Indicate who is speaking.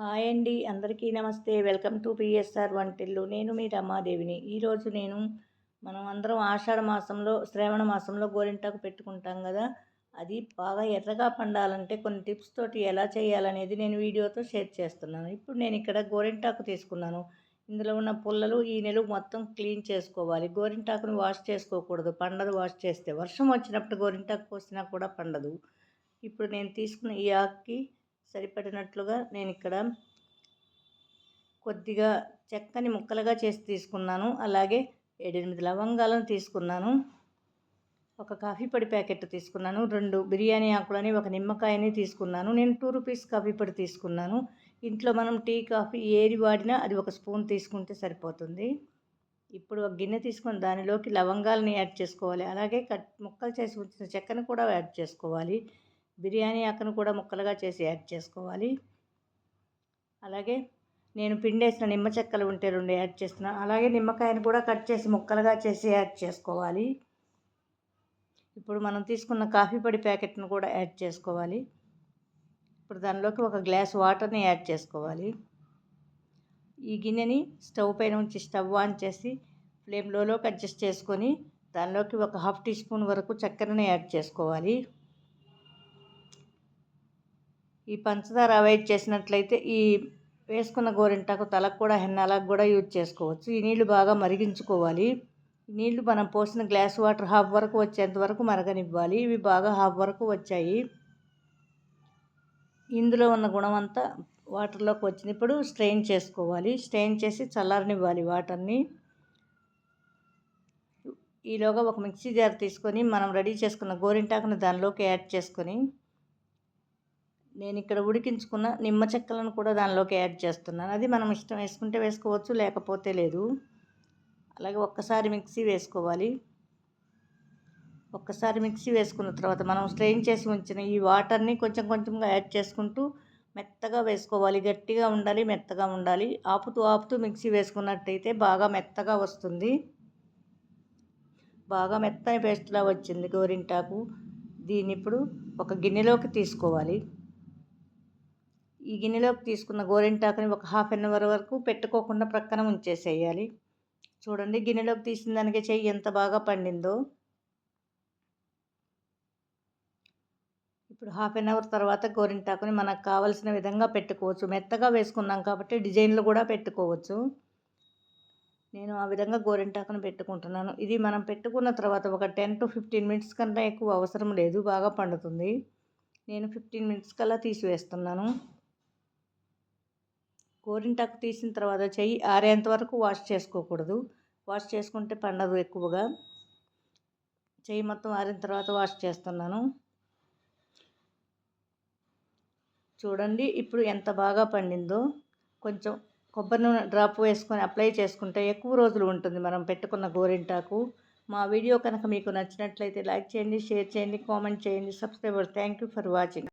Speaker 1: Hi అండి. అందరికీ నమస్తే. వెల్కమ్ టు పిఎస్ఆర్ వంటిల్లు. నేను మీ రమాదేవిని. ఈరోజు నేను మనం అందరం ఆషాఢ మాసంలో శ్రావణ మాసంలో గోరింటాకు పెట్టుకుంటాం కదా. అది బాగా ఎర్రగా పండాలంటే కొన్ని టిప్స్ తోటి ఎలా చేయాలనేది నేను వీడియోతో షేర్ చేస్తున్నాను. ఇప్పుడు నేను ఇక్కడ గోరింటాకు తీసుకున్నాను. ఇందులో ఉన్న పుల్లలు ఈ నెల మొత్తం క్లీన్ చేసుకోవాలి. గోరింటాకుని వాష్ చేసుకోకూడదు. పండదు వాష్ చేస్తే. వర్షం వచ్చినప్పుడు గోరింటాకు పోసినా కూడా పండదు. ఇప్పుడు నేను తీసుకున్న ఈ ఆకుకి సరిపడినట్లుగా నేను ఇక్కడ కొద్దిగా చెక్కని ముక్కలుగా చేసి తీసుకున్నాను. అలాగే ఏడెనిమిది లవంగాలను తీసుకున్నాను. ఒక కాఫీ పొడి ప్యాకెట్ తీసుకున్నాను. రెండు బిర్యానీ ఆకులని ఒక నిమ్మకాయని తీసుకున్నాను. నేను టూ రూపీస్ కాఫీ పొడి తీసుకున్నాను. ఇంట్లో మనం టీ కాఫీ ఏది వాడినా అది ఒక స్పూన్ తీసుకుంటే సరిపోతుంది. ఇప్పుడు ఒక గిన్నె తీసుకొని దానిలోకి లవంగాలని యాడ్ చేసుకోవాలి. అలాగే కట్ ముక్కలు చేసి ఉంచిన చెక్కను కూడా యాడ్ చేసుకోవాలి. బిర్యానీ ఆకును కూడా ముక్కలుగా చేసి యాడ్ చేసుకోవాలి. అలాగే నేను పిండేసిన నిమ్మ చెక్కలు ఉంటే రెండు యాడ్ చేస్తున్నాను అలాగే నిమ్మకాయను కూడా కట్ చేసి ముక్కలుగా చేసి యాడ్ చేసుకోవాలి. ఇప్పుడు మనం తీసుకున్న కాఫీ పొడి ప్యాకెట్ను కూడా యాడ్ చేసుకోవాలి. ఇప్పుడు దానిలోకి ఒక గ్లాస్ వాటర్ని యాడ్ చేసుకోవాలి. ఈ గిన్నెని స్టవ్ పైన ఉంచి స్టవ్ ఆన్ చేసి ఫ్లేమ్ లోలోకి అడ్జస్ట్ చేసుకొని దానిలోకి ఒక హాఫ్ టీ స్పూన్ వరకు చక్కెరని యాడ్ చేసుకోవాలి. ఈ పంచదార అవాయిడ్ చేసినట్లయితే ఈ వేసుకున్న గోరింటాకు తలకు కూడా హెన్నాలకు కూడా యూజ్ చేసుకోవచ్చు. ఈ నీళ్ళు బాగా మరిగించుకోవాలి. నీళ్ళు మనం పోసిన గ్లాస్ వాటర్ హాఫ్ వరకు వచ్చేంత వరకు మరగనివ్వాలి. ఇవి బాగా హాఫ్ వరకు వచ్చాయి. ఇందులో ఉన్న గుణం అంతా వాటర్లోకి వచ్చినప్పుడు స్ట్రెయిన్ చేసుకోవాలి. స్ట్రెయిన్ చేసి చల్లారనివ్వాలి వాటర్ని. ఈలోగా ఒక మిక్సీ జార్ తీసుకొని మనం రెడీ చేసుకున్న గోరింటాకుని దానిలోకి యాడ్ చేసుకొని నేను ఇక్కడ ఉడికించుకున్న నిమ్మ చెక్కలను కూడా దానిలోకి యాడ్ చేస్తున్నాను. అది మనం ఇష్టం వేసుకుంటే వేసుకోవచ్చు లేకపోతే లేదు. అలాగే ఒక్కసారి మిక్సీ వేసుకోవాలి. ఒక్కసారి మిక్సీ వేసుకున్న తర్వాత మనం స్ట్రెయిన్ చేసి ఉంచిన ఈ వాటర్ని కొంచెం కొంచెంగా యాడ్ చేసుకుంటూ మెత్తగా వేసుకోవాలి. గట్టిగా ఉండాలి మెత్తగా ఉండాలి. ఆపుతూ ఆపుతూ మిక్సీ వేసుకున్నట్టయితే బాగా మెత్తగా వస్తుంది. బాగా మెత్తని పేస్ట్లా వచ్చింది గోరింటాకు. దీన్ని ఇప్పుడు ఒక గిన్నెలోకి తీసుకోవాలి. ఈ గిన్నెలోకి తీసుకున్న గోరింటాకుని ఒక హాఫ్ అన్ అవర్ వరకు పెట్టుకోకుండా ప్రక్కన ఉంచేసేయాలి. చూడండి గిన్నెలోకి తీసిన దానికి చెయ్యి ఎంత బాగా పండిందో. ఇప్పుడు హాఫ్ అన్ అవర్ తర్వాత గోరింటాకుని మనకు కావలసిన విధంగా పెట్టుకోవచ్చు. మెత్తగా వేసుకున్నాం కాబట్టి డిజైన్లు కూడా పెట్టుకోవచ్చు. నేను ఆ విధంగా గోరింటాకుని పెట్టుకుంటున్నాను. ఇది మనం పెట్టుకున్న తర్వాత ఒక టెన్ టు ఫిఫ్టీన్ మినిట్స్ కన్నా ఎక్కువ అవసరం లేదు. బాగా పండుతుంది. నేను ఫిఫ్టీన్ మినిట్స్ కల్లా తీసివేస్తున్నాను. గోరింటాకు తీసిన తర్వాత చెయ్యి ఆరేంత వరకు వాష్ చేసుకోకూడదు. వాష్ చేసుకుంటే పండదు ఎక్కువగా. చెయ్యి మొత్తం ఆరిన తర్వాత వాష్ చేస్తున్నాను. చూడండి ఇప్పుడు ఎంత బాగా పండిందో. కొంచెం కొబ్బరి నూనె డ్రాప్ వేసుకొని అప్లై చేసుకుంటే ఎక్కువ రోజులు ఉంటుంది మనం పెట్టుకున్న గోరింటాకు. మా వీడియో కనుక మీకు నచ్చినట్లయితే లైక్ చేయండి షేర్ చేయండి కామెంట్ చేయండి subscriber thank you for watching.